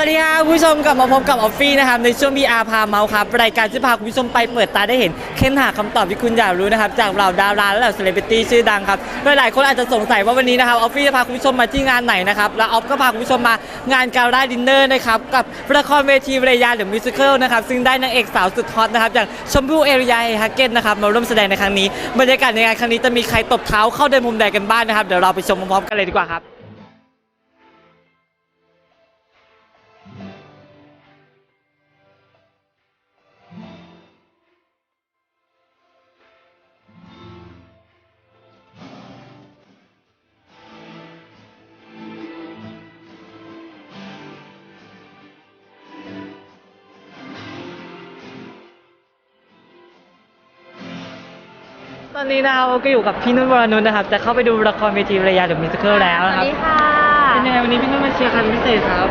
วัสดีครับคุณผู้ชมกลับมาพบกับออฟฟี่นะครับในช่วง BR พาเมาส์ครับรายการที่พาคุณผู้ชมไปเปิดตาได้เห็น เค้นหาคำตอบที่คุณอยากรู้นะครับจากเหล่าดาราและเหล่าเซเลบริตี้ชื่อดังครับโดยหลายคนอาจจะสงสัยว่าวันนี้นะครับออฟฟี่จะพาคุณผู้ชมมาที่งานไหนนะครับและออฟก็พาคุณผู้ชมมางานการ่าดินเนอร์นะครับกับละครเวทีเรยาเดอมิวสิคลนะครับซึ่งได้นางเอกสาวสุดฮอตนะครับอย่างชมพู่เอริยาเฮฮักเกนนะครับมาร่วมแสดงในครั้งนี้บรรยากาศในงานครั้งนี้จะมีใครตบเท้าเข้าเดินมุมใดกันบ้างนะครับเดี๋ยวเราไปชมพร้อมๆกันเลยดีกว่าครับ ตอนนี้เราก็อยู่กับพี่นุ่นวรนุชนะครับ จะเข้าไปดูละครเวทีระยะเดอะมิวสิคลแล้วสนะวัคสรับ ดีค่ะ เป็นยังไงวันนี้พี่นุ่นมาเชียร์ใครเป็นพิเศษครับ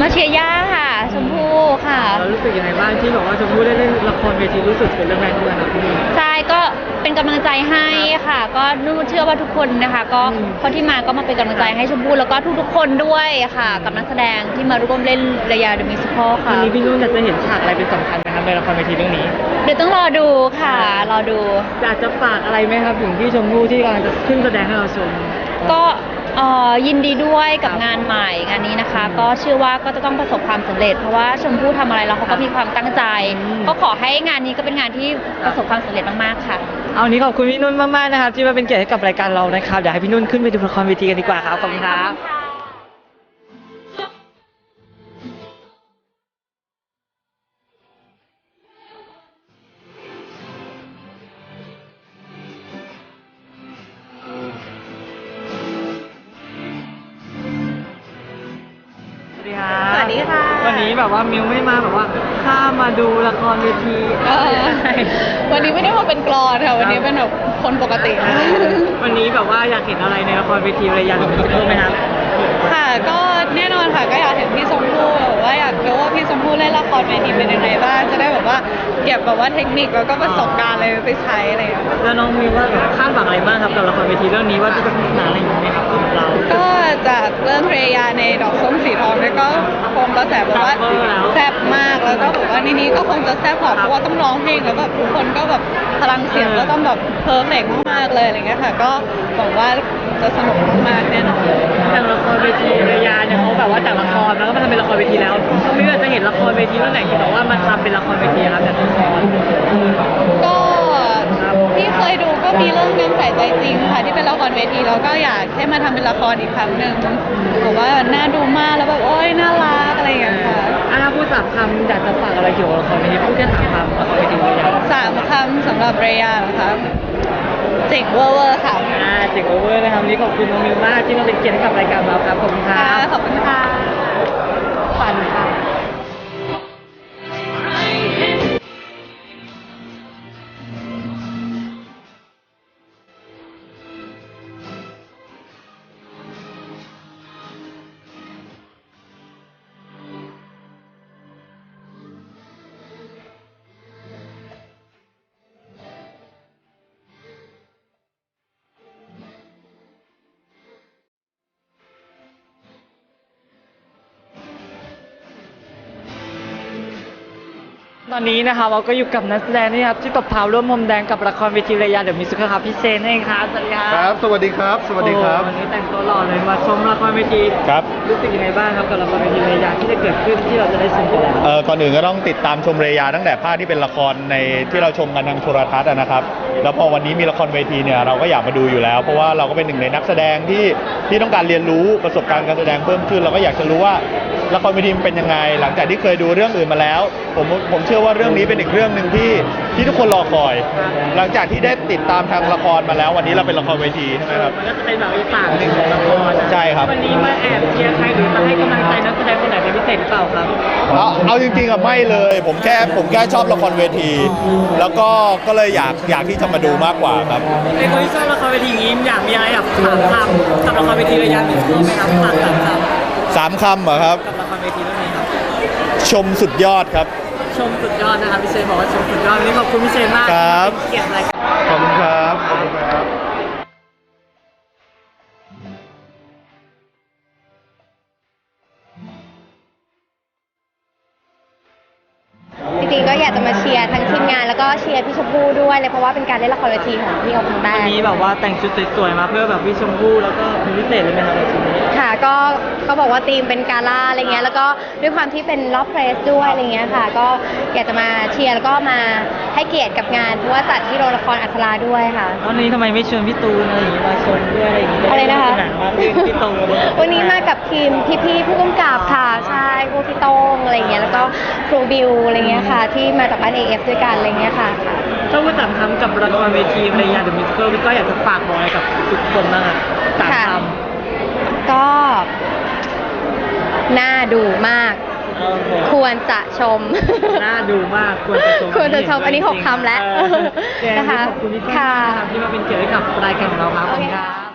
มาเชียร์ย่าค่ะ ชมพู่ค่ะเรารู้สึกยังไงบ้างที่บอกว่าชมพู่ได้เล่นละครเวทีรู้สึกเป็นเรื่องแรกด้วยครับพี่นุ่น ใช่ก็เป็นกำลังใจให้ค่ะ ก็นุ่นเชื่อว่าทุกคนนะคะ ก็อืม คนที่มาก็มาเป็นกำลังใจให้ชมพู่แล้วก็ทุกๆคนด้วยค่ะ กับนักแสดงที่มาร่วมเล่นระยะเดอะมิวสิคลวัค่ะ นนี้พี่นุ่นอยากจะเห็นฉากอะไรเป็นสำคัญนะครับในละครเวทีเรื่องนี้ เดี๋ยวต้องรอดูค่ะ รอดู อยากจะฝากอะไรไหมครับถึงพี่ชมพู่ที่กำลังจะขึ้นแสดงให้เราชม ก็เอ่อยินดีด้วยกับครับงานใหม่งานนี้นะคะ ก็เชื่อว่าก็จะต้องประสบความสำเร็จ เพราะว่าชมพู่ทำอะไรแล้วเขาก็มีความตั้งใจ อืม ก็ขอให้งานนี้ก็เป็นงานที่ประสบความสำเร็จมากๆค่ะ เอาวันนี้ขอบคุณพี่นุ่นมากๆนะครับที่มาเป็นเกียรติให้กับรายการเรานะครับเดี๋ยวให้พี่นุ่นขึ้นไปดูละครเวทีกันดีกว่าครับขอบคุณครับ วันนี้แบบว่าอยากเห็นอะไรในละครเวทีอะยะหนึ่งรู้ไหมครับ ค่ะก็แน่นอนค่ะก็อยากเห็นพี่ชมพู่แบบว่าอยากรู้ว่าพี่ชมพู่เล่นละครเวทีเป็นยังไงบ้างจะได้แบบว่าเก็บแบบว่าเทคนิคแล้วก็ประสบการณ์อะไรไปใช้อะไรอย่างเงี้ยแล้วน้องมิวว่าแบบคาดหวังอะไรบ้างครับกับละครเวทีเรื่องนี้ว่าจะพัฒนาอะไรอยู่ไหมครับสำหรับเราก็จากเรื่องเรยาในดอกส้มสีทองเนี่ยก็คงกระแสแบบว่าแซ่บมากแล้วก็แบบว่าในนี้ก็คงจะแซ่บพอเพราะว่าต้องร้องเพลงแล้วแบบทุกคนก็แบบพลังเสียงก็ต้องแบบเพอร์เฟกมากๆเลยอะไรเงี้ยค่ะ ก็หวังว่าจะสนุกมากๆแน่นอน อย่างละครเวทีระยะเนี่ยเขาแบบว่าจากละครแล้วก็มาทำเป็นละครเวทีแล้วน้องมิวอยากจะเห็นละครเวทีเรื่องไหนที่แบบว่ามาทำเป็นละครเวทีครับจากละครก็ที่เคยดูก็มีเรื่องเงินใส่ใจจริงค่ะที่เป็นละครเวทีแล้วก็อยากให้มาทำเป็นละครอีกครั้งหนึ่งบอกว่าน่าดูมากแล้วแบบโอ๊ยน่ารักอะไรอย่างเงี้ยค่ะอะถ้าพูดสามคำอยากจะฝากอะไรเกี่ยวกับละครเวทีพูดแค่สามคำละครเวทีระยะสามคำสำหรับเรยานะคะ เจ๋งเวอร์เวอร์ค่ะอ่าเจ๋งโอเวอร์นะครับวันนี้ขอบคุณน้องมิวมากที่มาเป็นเกียรติให้กับรายการเราครับขอบคุณคค่ะรับขอบคุณค่ะปันค่ะ ตอนนี้นะครับเราก็อยู่กับนักแสดงนี่ครับที่ตบเท้าร่วมมุมแดงกับละครเวทีระยะเดอะมิวสิคลครับพี่เซนเองครับสวัสดีครับครับ สวัสดีครับ สวัสดีครับ โอ้วันนี้แต่งตัวหล่อเลยมาชมละครเวทีครับ รู้สึกยังไงบ้างครับกับละครเวทีระยะที่จะเกิดขึ้นที่เราจะได้ชมกันแล้วเอ่อก่อนอื่นก็ต้องติดตามชมเรยาตั้งแต่ภาคที่เป็นละครในที่เราชมกันทางโทรทัศน์อะนะครับ แล้วพอวันนี้มีละครเวทีเนี่ยเราก็อยากมาดูอยู่แล้ว เพราะว่าเราก็เป็นหนึ่งในนักแสดงที่ที่ต้องการเรียนรู้ประสบการณ์การแสดงเพิ่มขึ้น เราก็อยากจะรู้ว่า ละครเวทีมันเป็นยังไง หลังจากที่เคยดูเรื่องอื่นมาแล้ว ผมผมเชื่อว่าเรื่องนี้เป็นอีกเรื่องหนึ่งที่ที่ทุกคนรอคอย หลังจากที่ได้ติดตามทางละครมาแล้ว วันนี้เราเป็นละครเวทีใช่ไหมครับ มันก็จะเป็นแบบอีกฝั่งหนึ่งของละครนะใช่ครับ วันนี้มาแอบเชียร์ใครหรือมาให้กำลังใจนักแสดงคนไหนเป็นพิเศษหรือเปล่าครับ เอาเอาจริงๆอะไม่เลย ผมแค่ผมแค่ชอบละครเวที แล้วก็ก็เลยอยากอยากที่จะมาดูมากกว่าครับ ในคนที่ชอบละครเวทีอย่างนี้อยากมีอะไรแบบถามคำกับละครเวทีระยะมิวสิคลไหมครับฝากถามคำ สามคำเหรอครับกับละคร เวทีวันนี้ครับ ชมสุดยอดครับ ชมสุดยอดนะครับพี่เชนบอกว่าชมสุดยอดวันนี้ขอบคุณพี่เชนมากครับ เกียรติรายการ ขอบคุณครับ ขอบคุณครับจริงๆก็อยากจะมาเชียร์ทั้งทีมงานแล้วก็เชียร์พี่ชมพู่ด้วยเลยเพราะว่าเป็นการเล่นละครเวทีของพี่เขาครั้งแรกวันนี้แบบว่าแต่งชุดสวยๆมาเพื่อแบบพี่ชมพู่แล้วก็พิเศษเลยไหมครับในชุดนี้ ค่ะก็ก็บอกว่าธีมเป็นกาล่าอะไรเงี้ยแล้วก็ด้วยความที่เป็นรอบเพรสด้วยอะไรเงี้ยค่ะ ก็อยากจะมาเชียร์แล้วก็มาให้เกียรติกับงานเพราะว่าจัดที่โรงละครอัศราด้วยค่ะ วันนี้ทำไมไม่ชวนพี่ตูนอะไรอย่างงี้มาชมด้วยอะไรอย่างงี้อะไรนะคะ หนังว่าเรื่องพี่ตูนวันนี้มากับทีมพี่ๆผู้กำกับค่ะใช่พวกพี่โต้งอะไรเงี้ยแล้วก็ครูบิวอะไรเงี้ยค่ะ ที่มาจากบ้าน AF ด้วยกันอะไรเงี้ยค่ะถ้าพูดสามคำกับละครเวทีภรรยาเดอะมิวสิคลพี่ก็อยากจะฝากบอกอะไรกับทุกคนบ้างครับสามค่ะ ค ก็น่าดูมากำโอเคควรจะชม น่าดูมากควรจะชมควรจะชมอันนี้หกคำแล้วเออแกนะคะขอบคุณพี่ต้นค่ะมากครับที่มาเป็นเกียรติให้กับรายการของเราครับขอบคุณโอเคคค่ะรับครับ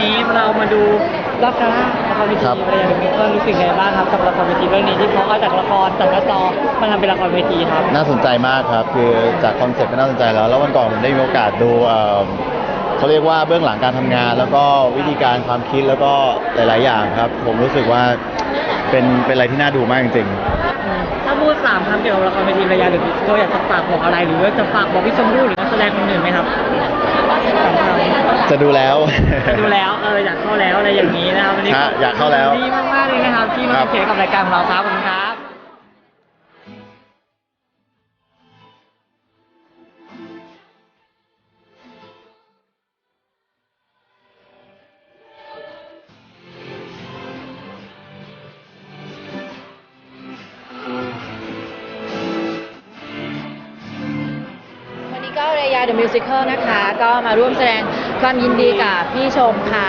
นนี้เรามาดูรอบกาล่าละครเวทีครับภรรยาเดอะมิวสิคลรู้สึกไงบ้างครับกับละครเวทีเรื่องนี้ที่เขาเอาจากละครจากหน้าจอมาทำเป็นละครเวทีครับ น่าสนใจมากครับ คือจากคอนเซ็ปต์ก็น่าสนใจแล้ว แล้ววันก่อนผมได้มีโอกาสดูเอ่อเขาเรียกว่าเบื้องหลังการทำงาน แล้วก็วิธีการความคิดแล้วก็หลาย ๆ อย่างครับ ผมรู้สึกว่าเป็นเป็นอะไรที่น่าดูมากจริง ถ้าพูดสามคำเกี่ยวกับละครเวทีภรรยาเดอะมิวสิคลอยากจะฝากบอกอะไร หรือว่าจะฝากบอกพี่ชมพู่หรือนักแสดงคนอื่นไหมครับสามคำๆ จะดูแล้วดูแล้วเอออยากเข้าแล้วอะไรอย่างนี้นะครับวันนี้ฮะอยากเข้าแล้วดีมากๆเลยนะครับที่มาครับ เขียนกับรายการของเราครับขอบคุณครับวันนี้ก็เรยาเดอะมิวสิคลนะคะ ก็มาร่วมแสดง ความยินดีกับพี่ชมค่ะ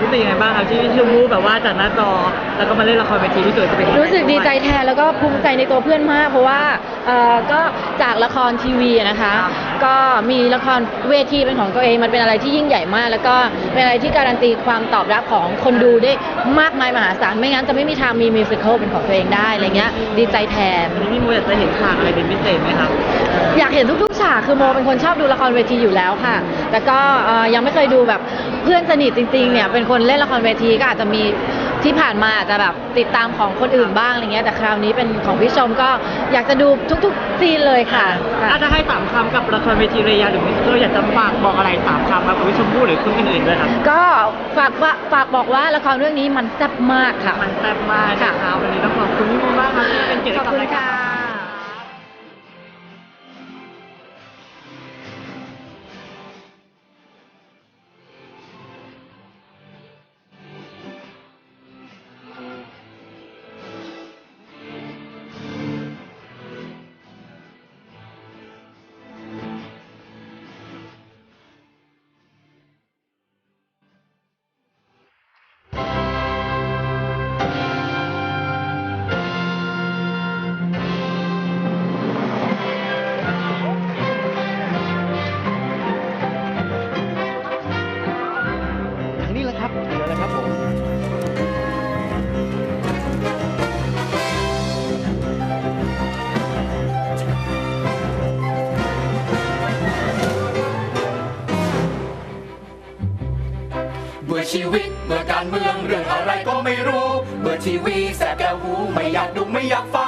รู้สึกยังไงบ้างครับที่พี่ชมพู่แบบว่าจากหน้าจอแล้วก็มาเล่นละครเวทีที่เกิดจะเป็นรู้สึกดีใจแทนแล้วก็ภูมิใจในตัวเพื่อนมาก เพราะว่าเอ่อก็จากละครทีวีอะนะคะ ก็มีละครเวทีเป็นของตัวเองมันเป็นอะไรที่ยิ่งใหญ่มาก แล้วก็เป็นอะไรที่การันตีความตอบรับของคนดูได้มากมายมหาศาลไม่งั้นจะไม่มีทางมีมิวสิคลเป็นของตัวเองได้อะไรเงี้ยดีใจแทน วันนี้พี่โมอยากจะเห็นฉากอะไรเป็นพิเศษไหมครับ อยากเห็นทุกๆฉากคือโมเป็นคนชอบดูละครเวทีอยู่แล้วค่ะ แต่ก็เอ่อยังไม่เคยดูแบบเพื่อนสนิทจริงๆเนี่ยเป็นคนเล่นละครเวทีก็อาจจะมีที่ผ่านมาอาจจะแบบติดตามของคนอื่นบ้างอะไรเงี้ยแต่คราวนี้เป็นของพี่ชมก็อยากจะดูทุกๆซีนเลยค่ะค่ะถ้าจะให้สามคำกับละครเวทีเรียาหรือมิวสิคลอยากจะฝากบอกอะไรสามคำครับกับพี่ชมพู่หรือคนอื่นๆด้วยครับก็ฝากว่าฝากบอกว่าละครเรื่องนี้มันแซ่บมากค่ะ มันแซ่บมากนะครับวันนี้ต้องขอบคุณพี่โมมากครับที่เป็นเกียรติให้กับรายการ ชีวิต เบื่อการเมืองเรื่องอะไรก็ไม่รู้ เบื่อทีวีแสบแก้วหูไม่อยากดูไม่อยากฟัง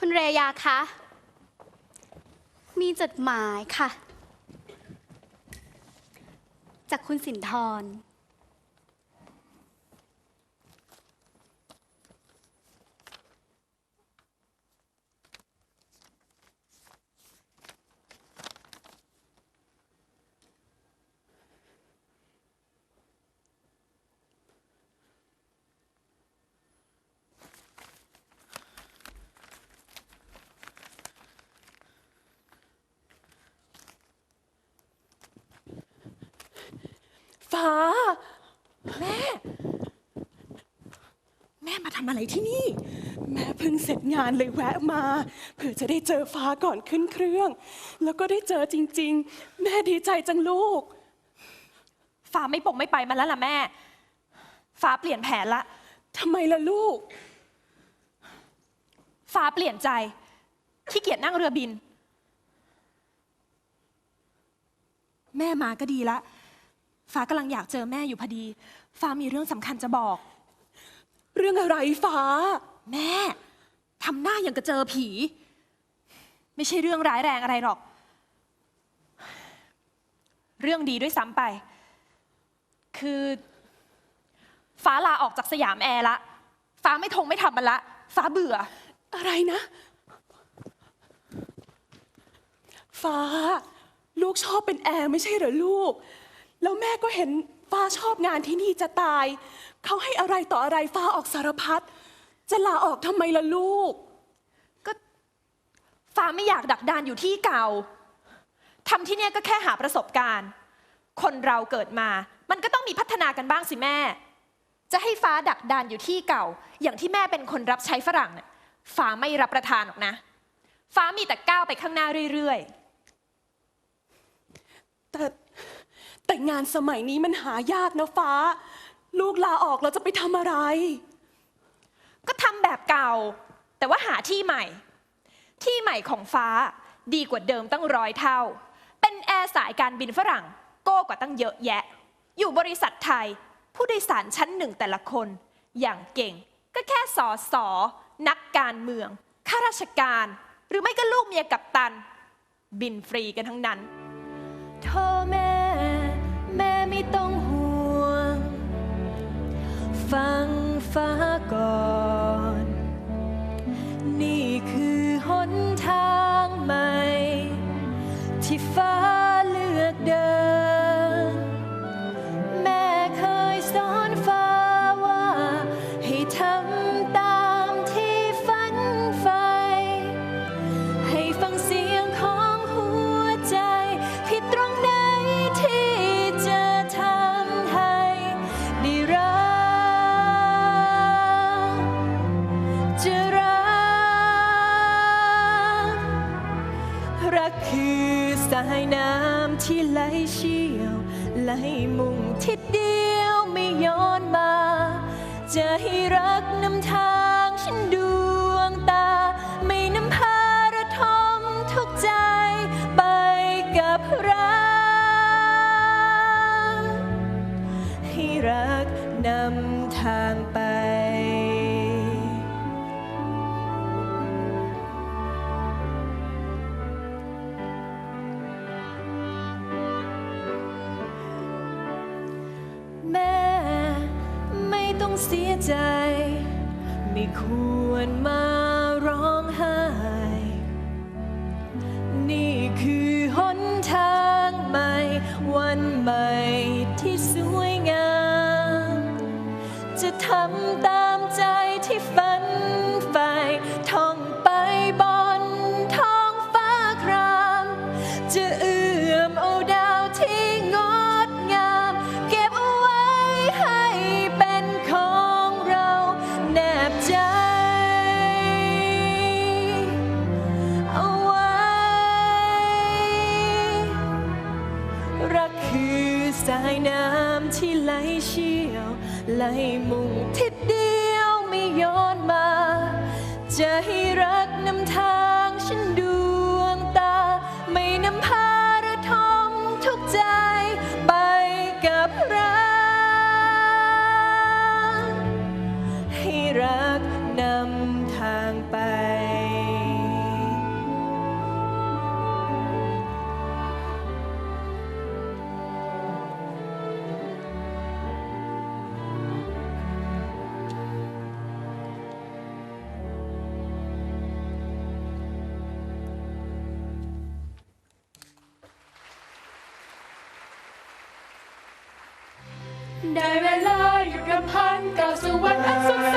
คุณเรยาคะ มีจดหมายค่ะ จากคุณสินทร ฟ้า แม่ แม่มาทำอะไรที่นี่ แม่ เพิ่งเสร็จงานเลยแวะมาเผื่อจะได้เจอฟ้าก่อนขึ้นเครื่อง แล้วก็ได้เจอจริง ๆ แม่ดีใจจังลูก ฟ้าไม่ปกไม่ไปมาแล้วล่ะแม่ ฟ้าเปลี่ยนแผนละทำไมล่ะลูก ฟ้าเปลี่ยนใจขี้เกียจนั่งเรือบิน แม่มาก็ดีละ ฟ้ากำลังอยากเจอแม่อยู่พอดี ฟ้ามีเรื่องสำคัญจะบอก เรื่องอะไรฟ้า แม่ ทำหน้าอย่างกระเจอผี ไม่ใช่เรื่องร้ายแรงอะไรหรอก เรื่องดีด้วยซ้ำไป คือฟ้าลาออกจากสยามแอร์ละ ฟ้าไม่ทงไม่ทำมันละ ฟ้าเบื่อ อะไรนะ ฟ้า ลูกชอบเป็นแอร์ไม่ใช่เหรอลูก แล้วแม่ก็เห็นฟ้าชอบงานที่นี่จะตาย เขาให้อะไรต่ออะไรฟ้าออกสารพัด จะลาออกทำไมล่ะลูก ก็ฟ้าไม่อยากดักดานอยู่ที่เก่าทำที่เนี่ยก็แค่หาประสบการณ์ คนเราเกิดมา มันก็ต้องมีพัฒนากันบ้างสิแม่ จะให้ฟ้าดักดานอยู่ที่เก่า อย่างที่แม่เป็นคนรับใช้ฝรั่งเนี่ยฟ้าไม่รับประทานหรอกนะ ฟ้ามีแต่ก้าวไปข้างหน้าเรื่อยแต่แต่งานสมัยนี้มันหายากนะฟ้า ลูกลาออกแล้วจะไปทำอะไรๆ ก็ทำแบบเก่า แต่ว่าหาที่ใหม่ ที่ใหม่ของฟ้าดีกว่าเดิมตั้งร้อยเท่า เป็นแอร์สายการบินฝรั่งโก้กว่าตั้งเยอะแยะ อยู่บริษัทไทย ผู้โดยสารชั้นหนึ่งแต่ละคน อย่างเก่งก็แค่สอสอนักการเมือง ข้าราชการ หรือไม่ก็ลูกเมียกับตัน บินฟรีกันทั้งนั้นโทษแม่ แม่ไม่ต้องห่วง ฟังฟ้าก่อน เสียใจ ไม่ควรมาร้องไห้ นี่คือหนทางใหม่ วันใหม่ที่สวยงาม จะทำ สายน้ำที่ไหลเชี่ยว ไหลมุ่งทิศเดียวไม่ย้อนมา จะให้รักนำทาง ได้เวลาหยุดรำพันก้าวสู่วันอันสดใส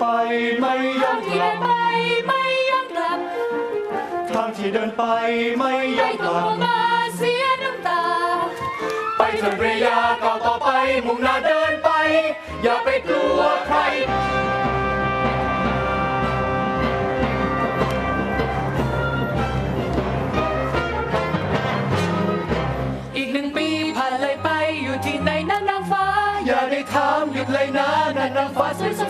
ไปไม่ย้อนกลับไม่ย้อนกลับ ทางที่เดินไปไม่ย้ไม่อนกต้อลังบมาเสียน้ำตา ไปเถิดเรียาก้าวต่อไปมุ่งหน้าเดินไป อย่าไปกลัวใครอีกหนึ่งปีผ่านเลยไปอยู่ที่ไหนนั่นนางฟ้าอย่าได้ถามหยุดเลยนะนั่นนางฟ้าสวยสดใสคน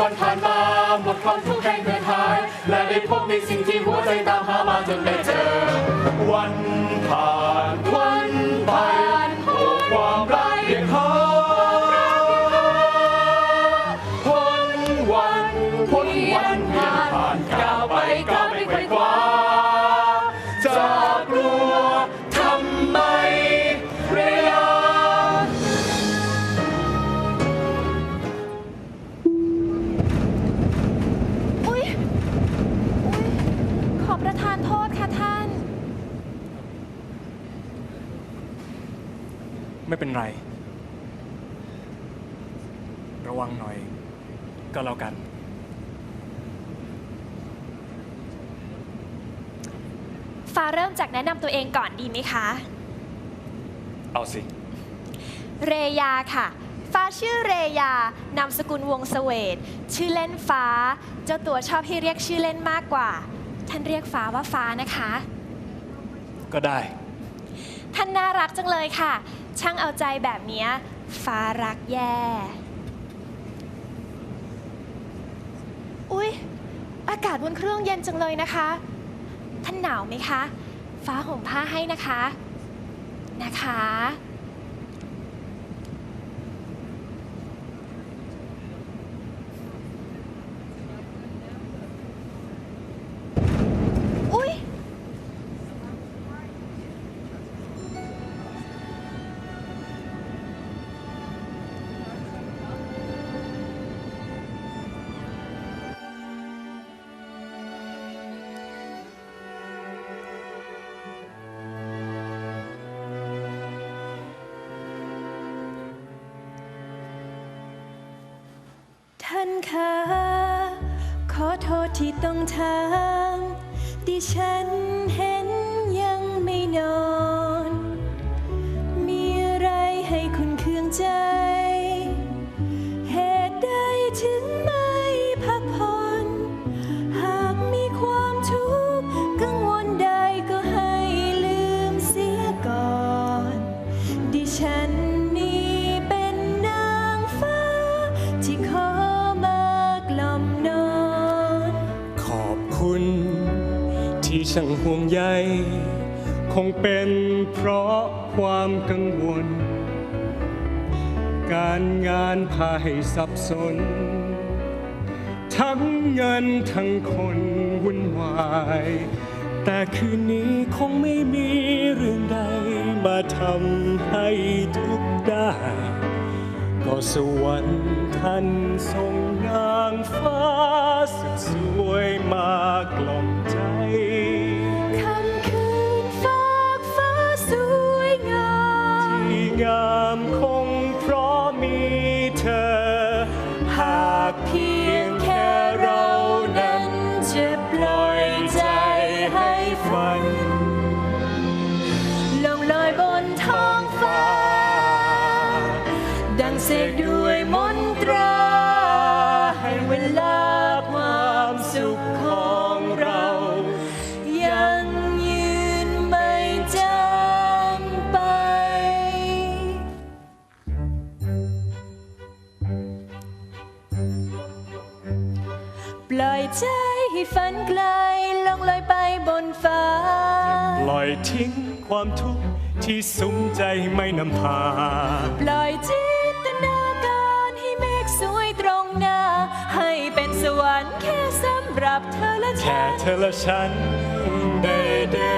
วันผ่านมาหมดความทุกข์แห่งเกิดหาย และได้พบในสิ่งที่หัวใจตามหามาจนได้เจอ วันผ่านวันไป เป็นไร ระวังหน่อยก็แล้วกัน ฟ้าเริ่มจากแนะนำตัวเองก่อนดีไหมคะ เอาสิ เรยาค่ะ ฟ้าชื่อเรยานามสกุลวงศ์เสวตชื่อเล่นฟ้า เจ้าตัวชอบให้เรียกชื่อเล่นมากกว่า ท่านเรียกฟ้าว่าฟ้านะคะ ก็ได้ ท่านน่ารักจังเลยค่ะ ช่างเอาใจแบบเนี้ยฟ้ารักแย่ อุ๊ย อากาศบนเครื่องเย็นจังเลยนะคะ ท่านหนาวไหมคะ ฟ้าห่มผ้าให้นะคะ นะคะ ท่านคะขอโทษที่ต้องถามดิฉัน ใยคงเป็นเพราะความกังวล การงานพาให้สับสน ทั้งเงินทั้งคนวุ่นวาย แต่คืนนี้คงไม่มีเรื่องใด มาทำให้ทุกได้ ก็สวรรค์ท่านส่งนางฟ้าสุดสวยมากลอ ล่อยใจให้ฝันไกลลองลอยไปบนฟ้า ปล่อยทิ้งความทุกข์ที่สุมใจไม่นำพา ปล่อยจินตนาการให้เมฆสวยตรงหน้า ให้เป็นสวรรค์แค่สำหรับเธอและแค่ฉัน เธอและฉัน ได้เดิ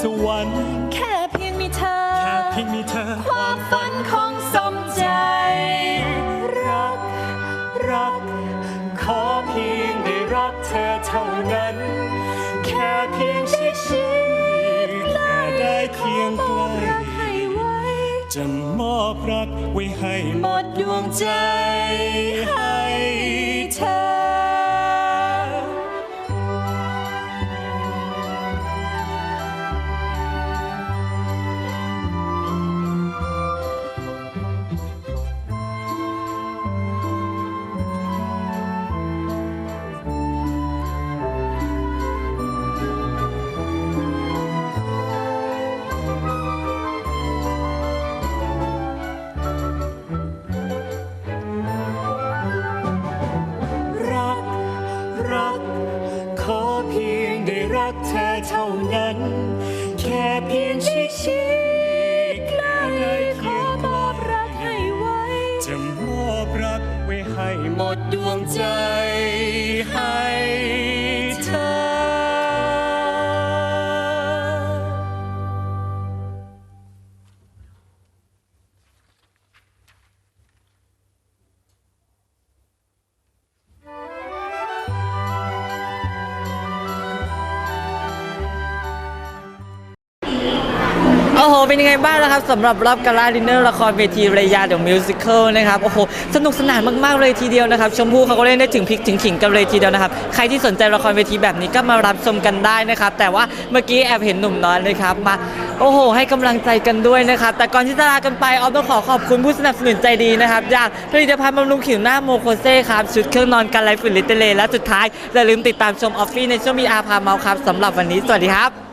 สวรรค์แค่เพียงมีเธอ แค่เพียงมีเธอ ความฝันคงสมใจ รัก รัก ขอเพียงได้รักเธอเท่านั้น แค่เพียงชิดชิดแค่ได้เคียงใกล้รักให้ไว้จะมอบรักไว้ให้หมดดวงใจ สำหรับรอบกาลาดินเนอร์ละครเวทีระยาเดอะมิวสิคลนะครับโอ้โหสนุกสนานมากๆเลยทีเดียวนะครับ ชมพู่เขาก็เล่นได้ถึงพริกถึงขิงกันเลยทีเดียวนะครับ ใครที่สนใจละครเวทีแบบนี้ก็มารับชมกันได้นะครับ แต่ว่าเมื่อกี้แอบเห็นหนุ่มน้อยเลยครับมาโอ้โห ให้กำลังใจกันด้วยนะครับ แต่ก่อนที่จะลากันไปออฟต้องขอขอบคุณผู้สนับสนุนใจดีนะครับอย่างผลิตภัณฑ์บำรุงผิวหน้าโมโคเซ่ครับชุดเครื่องนอนกันไรฝุ่นลิเตเลและสุดท้ายอย่าลืมติดตามชมออฟฟี่ในช่วงมีอาพาเมาครับสำหรับวันนี้สวัสดีครับ